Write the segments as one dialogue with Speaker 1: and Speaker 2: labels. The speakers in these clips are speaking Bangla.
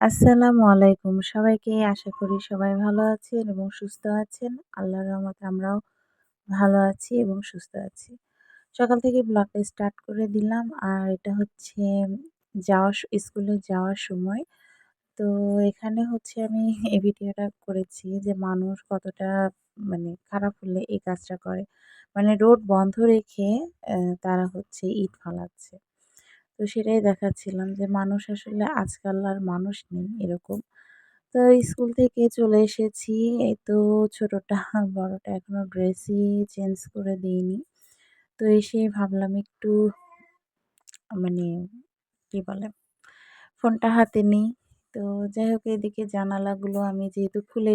Speaker 1: আসসালামু আলাইকুম। সবাইকে আশা করি সবাই ভালো আছেন এবং সুস্থ আছেন। আল্লাহর রহমতে আমরাও ভালো আছি এবং সুস্থ আছি। সকাল থেকে ব্লগটা স্টার্ট করে দিলাম। আর এটা হচ্ছে যাওয়ার স, স্কুলে যাওয়ার সময়। তো এখানে হচ্ছে আমি এই ভিডিওটা করেছি যে মানুষ কতটা মানে খারাপ হলে এই কাজটা করে। মানে রোড বন্ধ রেখে তারা হচ্ছে ইট ফালাচ্ছে। তো সেটাই দেখাচ্ছিলাম যে মানুষ আসলে আজকাল আর মানুষ নেই এরকম। তো স্কুল থেকে চলে এসেছি। এই তো ছোটোটা, বড়টা এখনও ড্রেসই চেঞ্জ করে দিইনি তো এসে ভাবলাম একটু মানে কি বলে, ফোনটা হাতে নিই। তো যাই হোক এদিকে জানালাগুলো আমি যেহেতু খুলে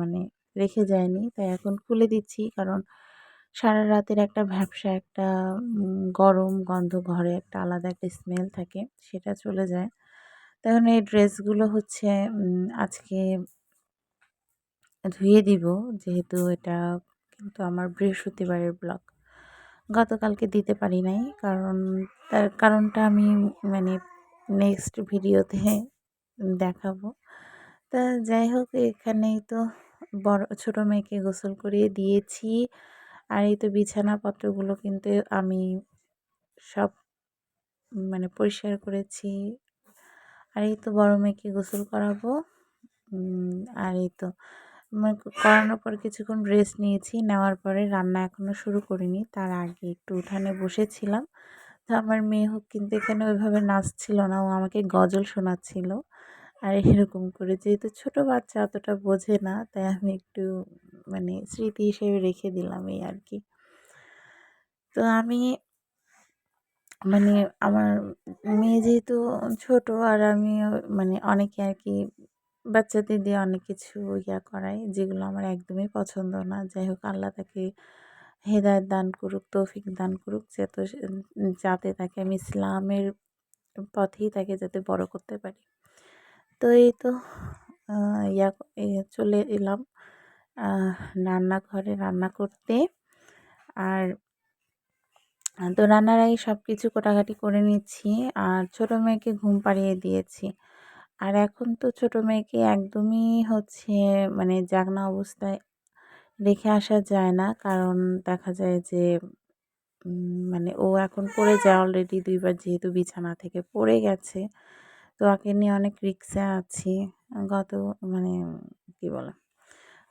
Speaker 1: মানে রেখে যাইনি, তাই এখন খুলে দিচ্ছি কারণ সারা রাতের একটা ভ্যাপসা একটা গরম গন্ধ ঘরে, একটা আলাদা একটা স্মেল থাকে, সেটা চলে যায়। তখন এই ড্রেসগুলো হচ্ছে আজকে ধুয়ে দিব, যেহেতু এটা কিন্তু আমার বৃহস্পতিবারের ব্লগ গতকালকে দিতে পারি নাই, কারণ তার কারণটা আমি মানে নেক্সট ভিডিওতে দেখাবো। তা যাই হোক, এখানেই তো বড়, ছোটো মেয়েকে গোসল করিয়ে দিয়েছি। আর এই তো বিছানাপত্রগুলো কিন্তু আমি সব মানে পরিষ্কার করেছি। আর এই তো বড় মেয়েকে গোসল করাবো। আর এই তো করানোর পর কিছুক্ষণ রেস্ট নিয়েছি। নেওয়ার পরে রান্না এখনও শুরু করিনি। তার আগে একটু উঠানে বসেছিলাম। তো আমার মেয়ে হোক কিন্তু এখানে ওইভাবে নাচছিল না। ও আমাকে গজল শোনাচ্ছিল। আর এরকম করে। যেহেতু ছোটো বাচ্চা অতটা বোঝে না, তাই আমি একটু মানে স্মৃতি হিসেবে রেখে দিলাম এই আর কি। তো আমি মানে আমার মেয়ে যেহেতু ছোট আর আমি মানে অনেকে আর কি বাচ্চাদের দিয়ে অনেক কিছু ইয়া করাই যেগুলো আমার একদমই পছন্দ না। যাই হোক, আল্লাহ তাকে হেদায়ত দান করুক, তৌফিক দান করুক, যাতে যাতে তাকে আমি ইসলামের পথেই তাকে যাতে বড় করতে পারি। তো এই তো ইয়া চলে এলাম রান্নাঘরে রান্না করতে। আর, তো রান্নার আগে সব কিছু কোটাকাটি করে নিচ্ছি। আর ছোটো মেয়েকে ঘুম পাড়িয়ে দিয়েছি। আর এখন তো ছোটো মেয়েকে একদমই হচ্ছে মানে জাগনা অবস্থায় রেখে আসা যায় না। কারণ দেখা যায় যে মানে ও এখন পড়ে যায় অলরেডি দুইবার, যেহেতু বিছানা থেকে পড়ে গেছে। তো ওকে নিয়ে অনেক রিক্সে আছি। গত মানে কি বলে,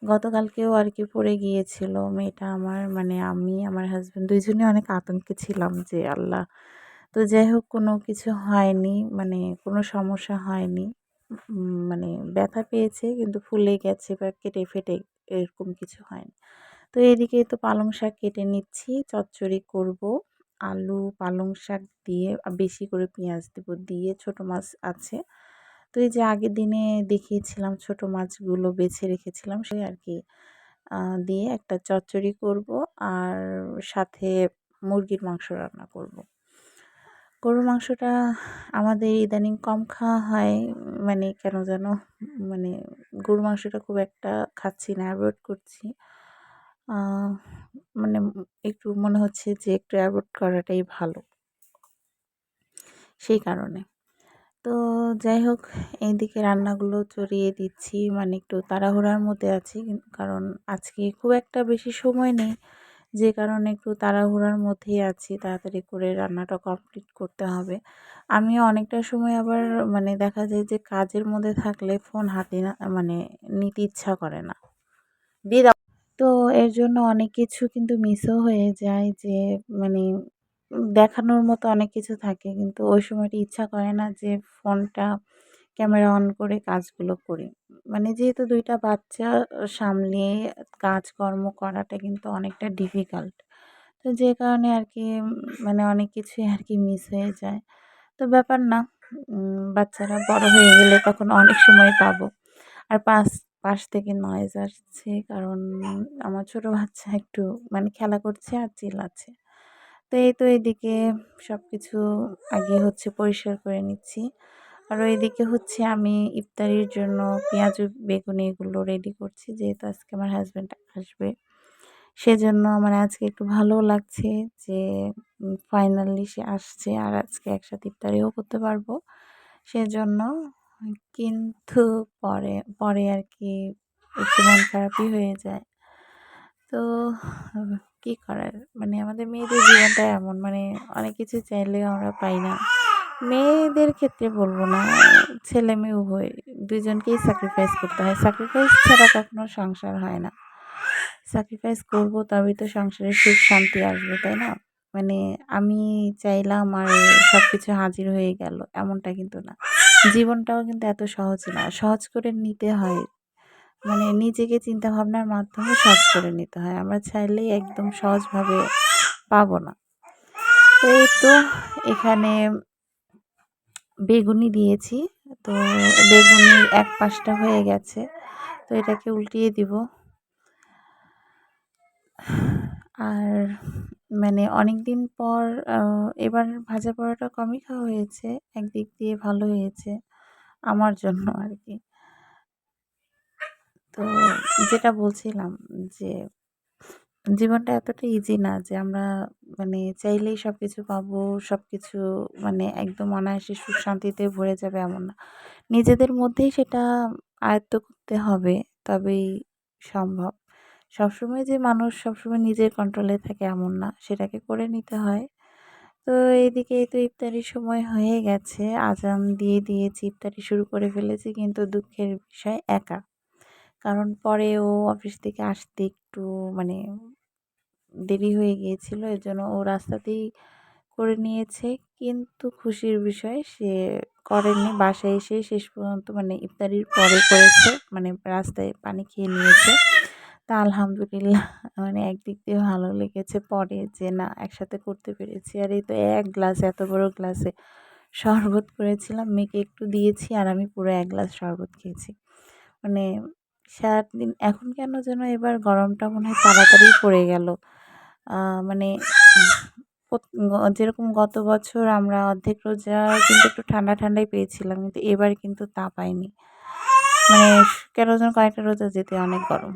Speaker 1: গতকালকেও আর কি পড়ে গিয়েছিল। মেয়েটা আমার মানে আমি, আমার হাজব্যান্ড দুইজনে অনেক আতঙ্কে ছিলাম যে আল্লাহ, তো যাই হোক কোনো কিছু হয়নি মানে কোনো সমস্যা হয়নি। মানে ব্যথা পেয়েছে কিন্তু ফুলে গেছে বা কেটে ফেটে এরকম কিছু হয়নি। তো এদিকে তো পালং শাক কেটে নিচ্ছি, চচ্চড়ি করব। আলু, পালং শাক দিয়ে বেশি করে পেঁয়াজ দেবো, দিয়ে ছোট মাছ আছে। তো এই যে আগের দিনে দেখিয়েছিলাম ছোট মাছগুলো বেছে রেখেছিলাম সেই আর কি দিয়ে একটা চচ্চড়ি করব আর সাথে মুরগির মাংস রান্না করব। গরুর মাংসটা আমাদের ইদানিং কম খাওয়া হয় মানে কেন যেন মানে গরুর মাংসটা খুব একটা খাচ্ছি না, অ্যাভয়েড করছি। মানে একটু মনে হচ্ছে যে একটু অ্যাভয়েড করাটাই ভালো। সেই কারণে। তো যাই হোক, এইদিকে রান্নাগুলো চড়িয়ে দিচ্ছি। মানে একটু তাড়াহুড়ার মধ্যে আছি কারণ আজকে খুব একটা বেশি সময় নেই। যে কারণে একটু তাড়াহুড়ার মধ্যেই আছি। তাড়াতাড়ি করে রান্নাটা কমপ্লিট করতে হবে। আমিও অনেকটা সময় আবার মানে দেখা যায় যে কাজের মধ্যে থাকলে ফোন হাতে না মানে নিতে ইচ্ছা করে না। দিয়ে তো এর জন্য অনেক কিছু কিন্তু মিসও হয়ে যায় যে মানে দেখানোর মতো অনেক কিছু থাকে। কিন্তু ওই সময়টা ইচ্ছা করে না যে, ফোনটা, ক্যামেরা অন করে কাজগুলো করি। মানে যেহেতু দুইটা বাচ্চা, সামলিয়ে কাজকর্ম করাটা কিন্তু অনেকটা ডিফিকাল্ট তো যে কারণে আর কি মানে অনেক কিছুই আর কি মিস হয়ে যায়। তো ব্যাপার না বাচ্চারা বড় হয়ে গেলে তখন অনেক সময় পাবো। আর পাশ পাশ থেকে নয়েজ আসছে। কারণ আমার ছোটো বাচ্চা একটু মানে খেলা করছে আর চিল্লাচ্ছে তো এই তো এদিকে সব কিছু আগে হচ্ছে পরিষ্কার করে নিচ্ছি। আর ওইদিকে হচ্ছে আমি ইফতারির জন্য পেঁয়াজ, বেগুন এগুলো রেডি করছি। যেহেতু আজকে আমার হাজব্যান্ড আসবে। সেজন্য আমার আজকে একটু ভালো লাগছে যে ফাইনালি সে আসছে আর আজকে একসাথে ইফতারিও করতে পারব। সেজন্য কিন্তু পরে পরে আর কি একটু মন খারাপই হয়ে যায়। তো কী করার? মানে আমাদের মেয়েদের জীবনটা এমন মানে অনেক কিছু চাইলেও আমরা পাই না। মেয়েদের ক্ষেত্রে বলব না, ছেলে মেয়ে উভয়, দুজনকেই স্যাক্রিফাইস করতে হয়। স্যাক্রিফাইস ছাড়া কখনো সংসার হয় না। স্যাক্রিফাইস করব তবেই তো সংসারে সুখ, শান্তি আসবে, তাই না? মানে আমি চাইলাম আর সব কিছু হাজির হয়ে গেল, এমনটা কিন্তু না। জীবনটাও কিন্তু এত সহজ না। সহজ করে নিতে হয়। মানে নিজেকে চিন্তা ভাবনার মাধ্যমে সহজ করে নিতে হয়। আমরা চাইলেই একদম সহজভাবে পাবো না। তো এই তো এখানে বেগুনি দিয়েছি। তো বেগুনির এক পাশটা হয়ে গেছে। তো এটাকে উল্টিয়ে দিব। আর মানে অনেক দিন পর এবার ভাজা পরোটা কমই খাওয়া হয়েছে। একদিক দিয়ে ভালো হয়েছে আমার জন্য আর কি তো যেটা বলছিলাম যে, জীবনটা এতটা ইজি না যে আমরা মানে চাইলেই সব কিছু পাবো সব কিছু মানে একদম অনায়াসে সুখ শান্তিতে ভরে যাবে এমন না। নিজেদের মধ্যেই সেটা আয়ত্ত করতে হবে, তবেই সম্ভব। সবসময় যে মানুষ সবসময় নিজের কন্ট্রোলে থাকে এমন না, সেটাকে করে নিতে হয়। তো এইদিকে তো ইফতারির সময় হয়ে গেছে, আজান দিয়ে দিয়েছি, ইফতারি শুরু করে ফেলেছি, কিন্তু দুঃখের বিষয় একা। কারণ পরে ও অফিস থেকে আসতে একটু মানে দেরি হয়ে গিয়েছিল এর জন্য ও রাস্তাতেই করে নিয়েছে, কিন্তু খুশির বিষয় সে করেনি, বাসায় এসে শেষ পর্যন্ত মানে ইফতারির পরে করেছে মানে রাস্তায় পানি খেয়ে নিয়েছে। তা আলহামদুলিল্লাহ। মানে একদিক দিয়ে ভালো লেগেছে পরে যে, না, একসাথে করতে পেরেছি। আর এই তো এক গ্লাস, এত বড় গ্লাসে শরবত করেছিলাম। মেয়েকে একটু দিয়েছি আর আমি পুরো এক গ্লাস শরবত খেয়েছি। মানে সারাদিন, এখন কেন যেন এবার গরমটা মনে হয় তাড়াতাড়ি পড়ে গেল। মানে যেরকম গত বছর আমরা অর্ধেক রোজা কিন্তু একটু ঠান্ডা ঠান্ডাই পেয়েছিলাম, কিন্তু এবার কিন্তু তা পাইনি। মানে কেন যেন কয়েকটা রোজা যেতে অনেক গরম।